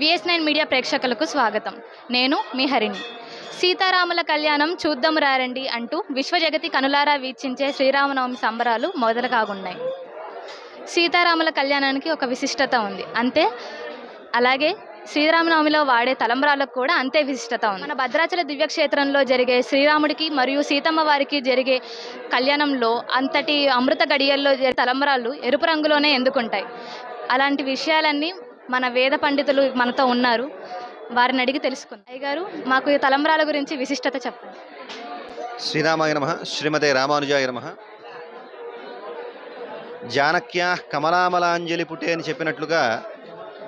VS nine media ప్రేక్షకులకు స్వాగతం. నేను మీ హరిణి. సీతారాముల కళ్యాణం చూద్దాం రారండి అంటూ విశ్వజగతి కనులారా వీక్షించే శ్రీరామనవమి సంబరాలు మొదలు కాగున్నాయి సీతారాముల కళ్యాణానికి ఒక విశిష్టత ఉంది. అంతే అలాగే శ్రీరామనవమిలో వాడే తలంబ్రాలకు కూడా అంతే విశిష్టత ఉంది. మన భద్రాచల దివ్యక్షేత్రంలో జరిగే శ్రీరాముడికి మరియు సీతమ్మ వారికి జరిగే కళ్యాణంలో అంతటి అమృత గడియల్లో జరిగే తలంబ్రాలు ఎరుపు రంగులోనే ఎందుకుంటాయి? అలాంటి విషయాలన్నీ మన వేద పండితులు మనతో ఉన్నారు. వారిని అడిగి తెలుసుకుందాం. అయ్యగారు మాకు ఈ తలంబరాల గురించి విశిష్టత చెప్పండి. శ్రీరామాయ నమ. శ్రీమతే రామానుజాయ నమ. జానక్య కమలామలాంజలి పుటే అని చెప్పినట్లుగా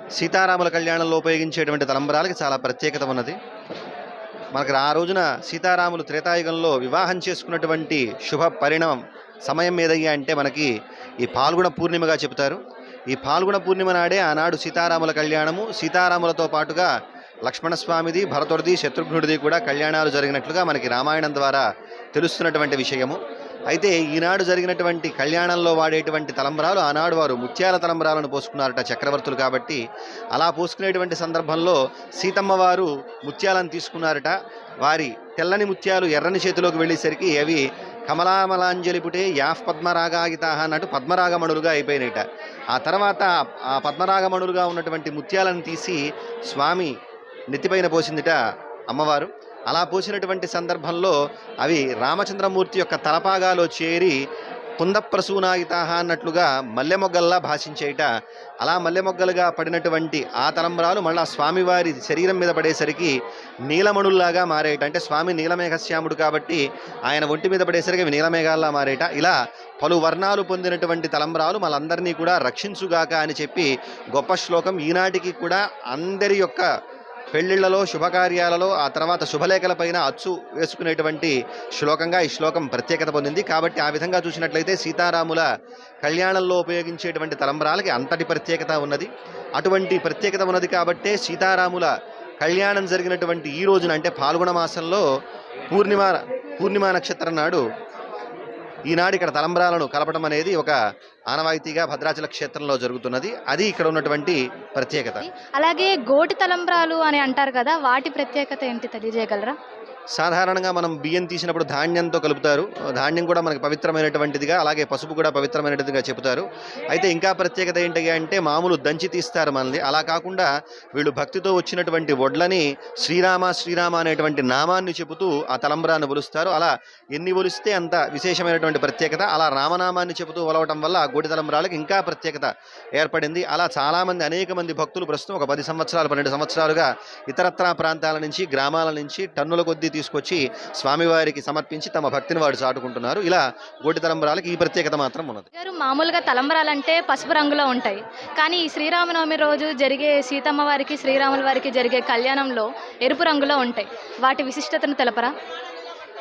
సీతారాముల కళ్యాణంలో ఉపయోగించేటువంటి తలంబరాలకి చాలా ప్రత్యేకత ఉన్నది. మనకు ఆ రోజున సీతారాములు త్రేతాయుగంలో వివాహం చేసుకున్నటువంటి శుభ పరిణామం సమయం ఏదయ్యా అంటే మనకి ఈ పాల్గొన పూర్ణిమగా చెబుతారు. ఈ పాల్గొన పూర్ణిమ నాడే ఆనాడు సీతారాముల కళ్యాణము. సీతారాములతో పాటుగా లక్ష్మణస్వామిది భరతుడిది శత్రుఘ్నుడిది కూడా కళ్యాణాలు జరిగినట్లుగా మనకి రామాయణం ద్వారా తెలుస్తున్నటువంటి విషయము. అయితే ఈనాడు జరిగినటువంటి కళ్యాణంలో వాడేటువంటి తలంబరాలు ఆనాడు వారు ముత్యాల తలంబరాలను పోసుకున్నారట చక్రవర్తులు కాబట్టి అలా పోసుకునేటువంటి సందర్భంలో సీతమ్మ వారు ముత్యాలను తీసుకున్నారట. వారి తెల్లని ముత్యాలు ఎర్రని చేతిలోకి వెళ్ళేసరికి అవి కమలామలాంజలి పుటే యాఫ్ పద్మరాగాగిత అన్నట్టు పద్మరాగమణులుగా అయిపోయినట ఆ తర్వాత ఆ పద్మరాగమణులుగా ఉన్నటువంటి ముత్యాలను తీసి స్వామి నెత్తిపైన పోసిందిట అమ్మవారు. అలా పోసినటువంటి సందర్భంలో అవి రామచంద్రమూర్తి యొక్క తలపాగాలో చేరి కుందప్రసూనాయిత అన్నట్లుగా మల్లెమొగ్గల్లా భాషించేట. అలా మల్లెమొగ్గలుగా పడినటువంటి ఆ తలంబరాలు మళ్ళా స్వామివారి శరీరం మీద పడేసరికి నీలమణుల్లాగా మారేట. అంటే స్వామి నీలమేఘశ్యాముడు కాబట్టి ఆయన ఒంటి మీద పడేసరికి అవి నీలమేఘాల్లా మారేట. ఇలా పలు వర్ణాలు పొందినటువంటి తలంబరాలు మనందరినీ కూడా రక్షించుగాక అని చెప్పి గొప్ప శ్లోకం. ఈనాటికి కూడా అందరి యొక్క పెళ్ళిళ్ళలో శుభకార్యాలలో ఆ తర్వాత శుభలేఖలపైన అచ్చు వేసుకునేటువంటి శ్లోకంగా ఈ శ్లోకం ప్రత్యేకత పొందింది. కాబట్టి ఆ విధంగా చూసినట్లయితే సీతారాముల కళ్యాణంలో ఉపయోగించేటువంటి తలంబరాలకి అంతటి ప్రత్యేకత ఉన్నది. అటువంటి ప్రత్యేకత ఉన్నది కాబట్టే సీతారాముల కళ్యాణం జరిగినటువంటి ఈ రోజున అంటే పాల్గొన మాసంలో పూర్ణిమ పూర్ణిమ నక్షత్రం నాడు ఈనాడు ఇక్కడ తలంబ్రాలను కలపడం అనేది ఒక ఆనవాయితీగా భద్రాచల క్షేత్రంలో జరుగుతున్నది. అది ఇక్కడ ఉన్నటువంటి ప్రత్యేకత. అలాగే గోటి తలంబ్రాలు అని అంటారు కదా వాటి ప్రత్యేకత ఏంటి తెలియజేయగలరా? సాధారణంగా మనం బియ్యం తీసినప్పుడు ధాన్యంతో కలుపుతారు. ధాన్యం కూడా మనకి పవిత్రమైనటువంటిదిగా అలాగే పసుపు కూడా పవిత్రమైనదిగా చెబుతారు. అయితే ఇంకా ప్రత్యేకత ఏంటి అంటే మామూలు దంచి తీస్తారు మనల్ని. అలా కాకుండా వీళ్ళు భక్తితో వచ్చినటువంటి వడ్లని శ్రీరామ శ్రీరామ అనేటువంటి నామాన్ని చెబుతూ ఆ తలంబ్రాన్ని ఒలుస్తారు. అలా ఎన్ని ఒలిస్తే అంత విశేషమైనటువంటి ప్రత్యేకత. అలా రామనామాన్ని చెబుతూ ఒలవటం వల్ల ఆ గోడి తలంబ్రాలకు ఇంకా ప్రత్యేకత ఏర్పడింది. అలా చాలామంది అనేక మంది భక్తులు ప్రస్తుతం ఒక పది సంవత్సరాలు పన్నెండు సంవత్సరాలుగా ఇతరత్రా ప్రాంతాల నుంచి గ్రామాల నుంచి టన్నుల కొద్దీ తీసుకొచ్చి స్వామివారికి సమర్పించి తమ భక్తిని వాడు చాటుకుంటున్నారు. ఇలా గోటి తలంబరాలకు ఈ ప్రత్యేకత మాత్రం ఉన్నది. గారు మామూలుగా తలంబరాలు అంటే పసుపు రంగులో ఉంటాయి. కానీ ఈ శ్రీరామనవమి రోజు జరిగే సీతమ్మ వారికి శ్రీరాముల వారికి జరిగే కళ్యాణంలో ఎరుపు రంగులో ఉంటాయి. వాటి విశిష్టతను తెలపరా?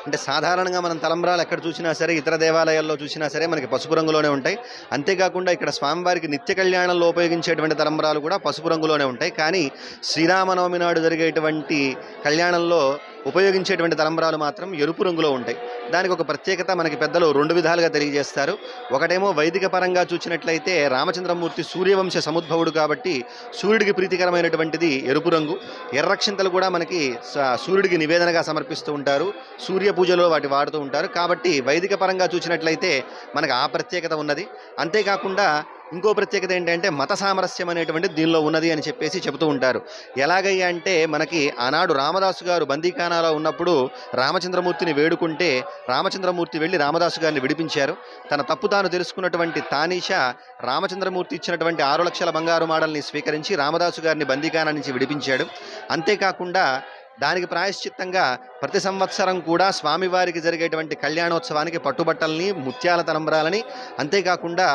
అంటే సాధారణంగా మనం తలంబ్రాలు ఎక్కడ చూసినా సరే ఇతర దేవాలయాల్లో చూసినా సరే మనకి పసుపు రంగులోనే ఉంటాయి. అంతేకాకుండా ఇక్కడ స్వామివారికి నిత్య కళ్యాణంలో ఉపయోగించేటువంటి తలంబ్రాలు కూడా పసుపు రంగులోనే ఉంటాయి. కానీ శ్రీరామనవమి నాడు జరిగేటువంటి కళ్యాణంలో ఉపయోగించేటువంటి తలంబ్రాలు మాత్రం ఎరుపు రంగులో ఉంటాయి. దానికి ఒక ప్రత్యేకత మనకి పెద్దలు రెండు విధాలుగా తెలియజేస్తారు. ఒకటేమో వైదిక పరంగా చూసినట్లయితే రామచంద్రమూర్తి సూర్యవంశ సముద్భవుడు కాబట్టి సూర్యుడికి ప్రీతికరమైనటువంటిది ఎరుపు రంగు. ఎర్రక్షింతలు కూడా మనకి స- సూర్యుడికి నివేదనగా సమర్పిస్తూ ఉంటారు. సూర్య పూజలో వాటి వాడుతూ ఉంటారు. కాబట్టి వైదిక పరంగా చూసినట్లయితే మనకు ఆ ప్రత్యేకత ఉన్నది. అంతేకాకుండా ఇంకో ప్రత్యేకత ఏంటంటే మత సామరస్యం అనేటువంటి దీనిలో ఉన్నది అని చెప్పేసి చెబుతూ ఉంటారు. ఎలాగయ్యా అంటే మనకి ఆనాడు రామదాసు గారు బందీఖానాలో ఉన్నప్పుడు రామచంద్రమూర్తిని వేడుకుంటే రామచంద్రమూర్తి వెళ్ళి రామదాసు గారిని విడిపించారు. తన తప్పు తాను తెలుసుకున్నటువంటి తానీష రామచంద్రమూర్తి ఇచ్చినటువంటి ఆరు లక్షల బంగారు మాడల్ని స్వీకరించి రామదాసు గారిని బందీఖానా నుంచి విడిపించాడు. అంతేకాకుండా దానికి ప్రాయశ్చిత్తంగా ప్రతి సంవత్సరం కూడా స్వామివారికి జరిగేటువంటి కళ్యాణోత్సవానికి పట్టుబట్టల్ని ముత్యాల తలంబరాలని అంతేకాకుండా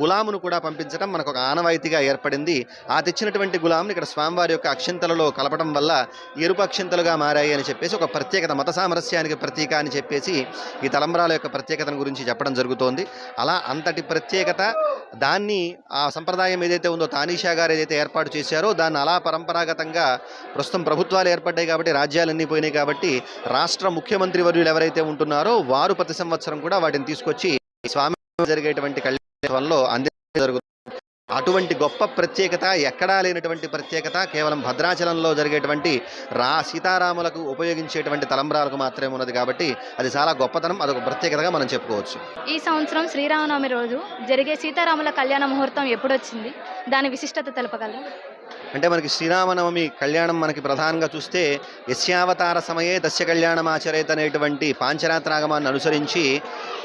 గులామును కూడా పంపించడం మనకు ఒక ఆనవాయితీగా ఏర్పడింది. ఆ తెచ్చినటువంటి గులాంని ఇక్కడ స్వామివారి యొక్క అక్షింతలలో కలపడం వల్ల ఎరుపు అక్షింతలుగా మారాయి అని చెప్పేసి ఒక ప్రత్యేకత మత సామరస్యానికి ప్రతీక అని చెప్పేసి ఈ తలంబరాల యొక్క ప్రత్యేకతను గురించి చెప్పడం జరుగుతోంది. అలా అంతటి ప్రత్యేకత దాన్ని ఆ సంప్రదాయం ఏదైతే ఉందో తానీషా గారు ఏదైతే ఏర్పాటు చేశారో దాన్ని అలా పరంపరాగతంగా ప్రస్తుతం ప్రభుత్వాలు ఏర్పడ్డాయి కాబట్టి రాజ్యాలన్నీ పోయినాయి కాబట్టి రాష్ట్ర ముఖ్యమంత్రి వర్యులు ఎవరైతే ఉంటున్నారో వారు ప్రతి సంవత్సరం కూడా వాటిని తీసుకొచ్చి స్వామి జరిగేటువంటి కళ్యాణంలో అంది జరుగుతుంది. అటువంటి గొప్ప ప్రత్యేకత ఎక్కడా లేనటువంటి ప్రత్యేకత కేవలం భద్రాచలంలో జరిగేటువంటి రా సీతారాములకు ఉపయోగించేటువంటి తలంబ్రాలకు మాత్రమే ఉన్నది కాబట్టి అది చాలా గొప్పతనం అదొక ప్రత్యేకతగా మనం చెప్పుకోవచ్చు. ఈ సంవత్సరం శ్రీరామనవమి రోజు జరిగే సీతారాముల కళ్యాణ ముహూర్తం ఎప్పుడు వచ్చింది దాని విశిష్టత తెలపగలరా? అంటే మనకి శ్రీరామనవమి కళ్యాణం మనకి ప్రధానంగా చూస్తే యస్యావతార సమయే దస్య కళ్యాణం ఆచరేత అనేటువంటి పాంచరాత్రాగమాన్ని అనుసరించి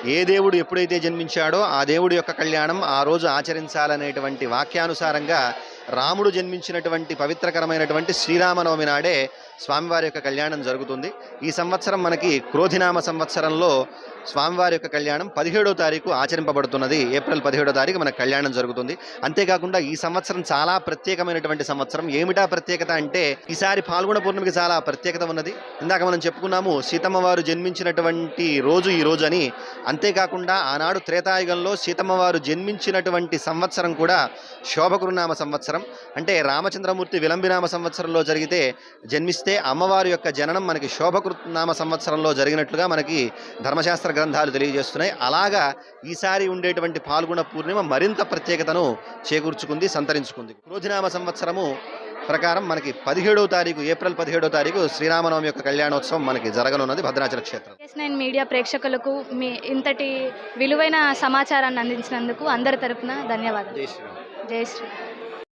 ఏ దేవుడు ఎప్పుడైతే జన్మించాడో ఆ దేవుడి యొక్క కళ్యాణం ఆ రోజు ఆచరించాలనేటువంటి వాక్యానుసారంగా రాముడు జన్మించినటువంటి పవిత్రకరమైనటువంటి శ్రీరామనవమి నాడే స్వామివారి యొక్క కళ్యాణం జరుగుతుంది. ఈ సంవత్సరం మనకి క్రోధినామ సంవత్సరంలో స్వామివారి యొక్క కళ్యాణం పదిహేడో తారీఖు ఆచరింపబడుతున్నది. ఏప్రిల్ పదిహేడో తారీఖు మనకు కళ్యాణం జరుగుతుంది. అంతేకాకుండా ఈ సంవత్సరం చాలా ప్రత్యేకమైనటువంటి సంవత్సరం. ఏమిటా ప్రత్యేకత అంటే ఈసారి పాల్గొన పూర్ణమికి చాలా ప్రత్యేకత ఉన్నది. ఇందాక మనం చెప్పుకున్నాము సీతమ్మ వారు జన్మించినటువంటి రోజు ఈ రోజు అని. అంతేకాకుండా ఆనాడు త్రేతాయుగంలో సీతమ్మ వారు జన్మించినటువంటి సంవత్సరం కూడా శోభకృనామ సంవత్సరం. అంటే రామచంద్రమూర్తి విలంబినామ సంవత్సరంలో జరిగితే జన్మిస్తే అమ్మవారి యొక్క జననం మనకి శోభకృనామ సంవత్సరంలో జరిగినట్లుగా మనకి ధర్మశాస్త్ర గ్రంథాలు తెలియజేస్తున్నాయి. అలాగా ఈసారి ఉండేటువంటి పాల్గొన పూర్ణిమ మరింత ప్రత్యేకతను చేకూర్చుకుంది సంతరించుకుంది. క్రోధినామ సంవత్సరము ప్రకారం మనకి పదిహేడవ తారీఖు ఏప్రిల్ పదిహేడవ తారీఖు శ్రీరామనవమి యొక్క కళ్యాణోత్సవం మనకి జరగనున్నది భద్రాచల క్షేత్రం. నైన్ మీడియా ప్రేక్షకులకు మీ ఇంతటి విలువైన సమాచారాన్ని అందించినందుకు అందరి తరపున ధన్యవాదాలు. జై శ్రీరామ్. జై శ్రీ